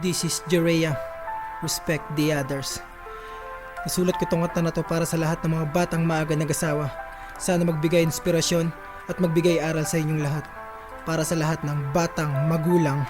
This is Jerea. Respect the others. Nasulat ko tong kanta na to para sa lahat ng mga batang maaga nag-asawa. Sana magbigay inspirasyon at magbigay aral sa inyong lahat. Para sa lahat ng batang magulang.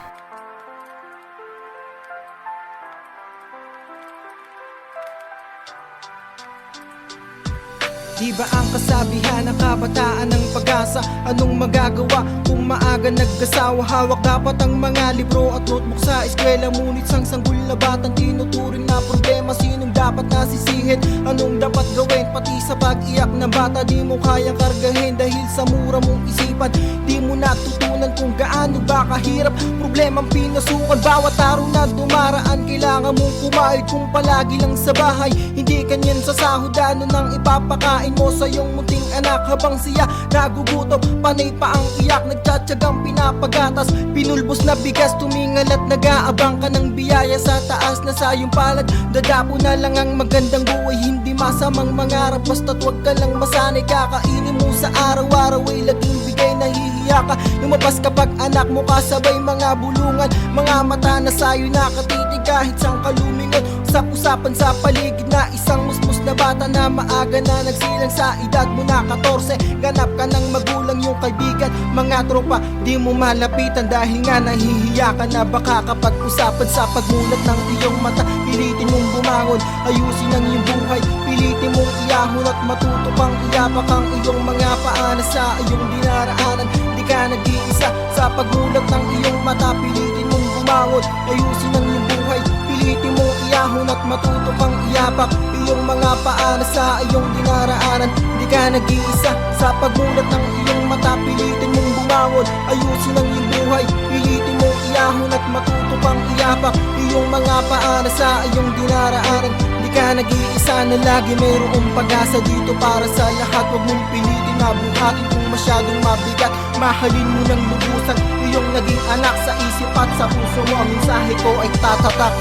Di ba ang kasabihan ng kabataan ng pag-asa? Anong magagawa kung maaga nagkasawa? Hawak dapat ang mga libro at notebook sa eskwela Ngunit sang sanggol na batang tinuturing na problema Sinong dapat nasisihin? Anong dapat gawin? Pati sa pag-iyak ng bata. Di mo kayang kargahin dahil sa mura mong isipan. Di mo natutunan kung gaano ba kahirap. Problemang pinasukan Bawat araw na dumaraan Kailangan mong kumain kung palagi lang sa bahay. Hindi kanyan sa sahod Ano nang ipapakain mo sa iyong munting anak? Habang siya nagugutom Panay pa ang iyak. Nagtsatsagang pinapagatas Pinulbos na bigas Tumingal at nag-aabang ka ng biyaya. Sa taas na sa iyong palad Dadapo na lang ang magandang buhay. Hindi masamang mangarap Basta't wag ka lang masanay. Kakainin mo sa araw-araw Ay laging bigay nahihiya ka. Lumabas kapag anak mo kasabay mga bulungan. Mga mata na sa'yo nakatitig kahit saan ka lumingon. Usap-usapan sa paligid na isang musmus na bata na maaga na nagsilang sa edad mo na 14 Ganap ka ng magulang yung kaibigan. Mga tropa di mo malapitan dahil nga nahihiya ka na. Baka kapag usapan sa pagmulat ng iyong mata Pilitin mong bumangon, ayusin ang iyong buhay Pilitin mong at matuto pang iyapak ang iyong mga paana sa iyong dinaraanan. Di ka nag-iisa sa pagmulat ng iyong mata. Pilitin mong bumangon, ayusin ang iyong buhay. Pilitin mong iyahon at matuto pang iyapak Iyong mga paana sa iyong dinaraanan. Di ka nag-iisa sa pagmulat ng iyong mata. Pilitin mong bumangon, ayusin ang iyong buhay. Pilitin mong iyahon at matuto pang iyapak Iyong mga paana sa iyong dinaraanan. Di ka nag-iisa na lagi mayroong pag-asa dito para sa lahat. Huwag mong pilitin na buhatin kung masyadong mabigat. Mahalin mo ng lubusan iyong naging anak sa isip at sa puso mo. Ang mensahe ko ay tatatak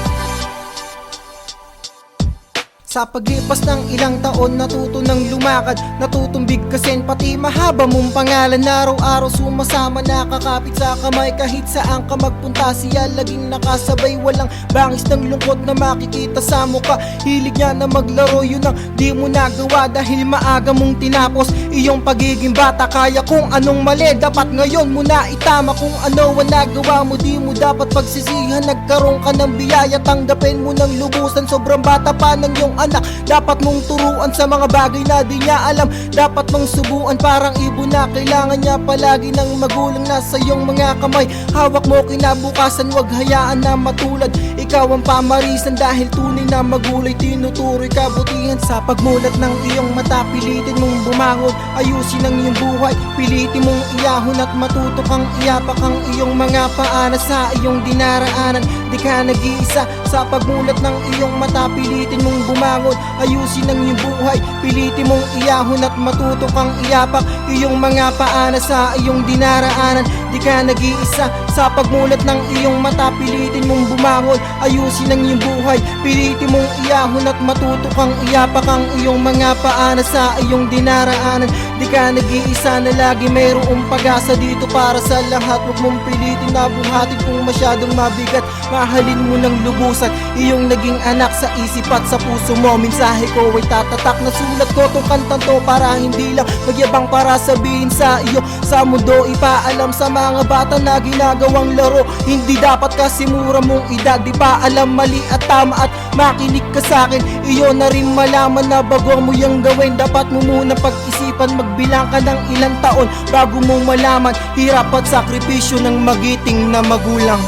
sa paglipas ng ilang taon natuto ng lumakad. Natutumbig kasen pati mahaba mong pangalan. Araw-araw sumasama nakakapit sa kamay. Kahit saan ka magpunta siya laging nakasabay. Walang bangis ng lungkot na makikita sa mukha. Hilig niya na maglaro yun ang di mo nagawa. Dahil maaga mong tinapos iyong pagiging bata. Kaya kung anong mali dapat ngayon mo na itama. Kung ano ang nagawa mo di mo dapat pagsisihan. Nagkaroon ka ng biyaya tanggapin mo ng lubusan. Sobrang bata pa ng iyong anak. Dapat mong turuan sa mga bagay na di niya alam. Dapat mong subuan parang ibon na Kailangan niya palagi ng magulang na sa iyong mga kamay. Hawak mo kinabukasan wag hayaan na matulad Ikaw ang pamarisan dahil tunay na magulay Tinuturoy kabutihan sa pagmulat ng iyong mata. Pilitin mong bumangon, ayusin ang iyong buhay. Pilitin mong iyahon at matuto kang iyapak ang iyong mga paana sa iyong dinaraanan. Di ka nag-iisa sa pagmulat ng iyong mata. Pilitin mong bumangon, ayusin ang iyong buhay. Pilitin mong iyahon at matuto kang iyapak Iyong mga paana sa iyong dinaraanan Di ka nag-iisa sa pagmulat ng iyong mata. Pilitin mong bumangon, ayusin ang iyong buhay. Pilitin mong iyahon at matuto kang iyapak ang iyong mga paana sa iyong dinaraanan. Di ka nag-iisa na lagi mayroong pag-asa dito para sa lahat. Huwag mong pilitin na buhatin kung masyadong mabigat. Mahalin mo ng lubusan iyong naging anak sa isip at sa puso mo. Mensahe ko ay tatatak na sulat ko tong kantang to Para hindi lang magyabang para sabihin sa iyo. Sa mundo ipaalam sa mga bata na ginagawang laro Hindi dapat kasi mura mong edad Di pa alam mali at tama at makinig ka sa akin Iyo na rin malaman na bago mo yung gawin Dapat mo muna pag-isipan magbilang ka ng ilang taon Bago mo malaman hirap at sakripisyo ng magiting na magulang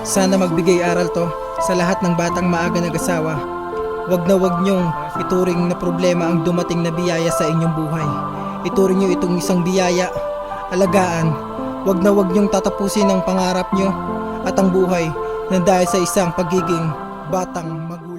sana magbigay aral to sa lahat ng batang maaga nag-asawa. Huwag na huwag niyong ituring na problema ang dumating na biyaya sa inyong buhay. Ituring niyo itong isang biyaya, alagaan. Huwag na huwag niyong tatapusin ang pangarap niyo at ang buhay na dahil sa isang pagiging batang mag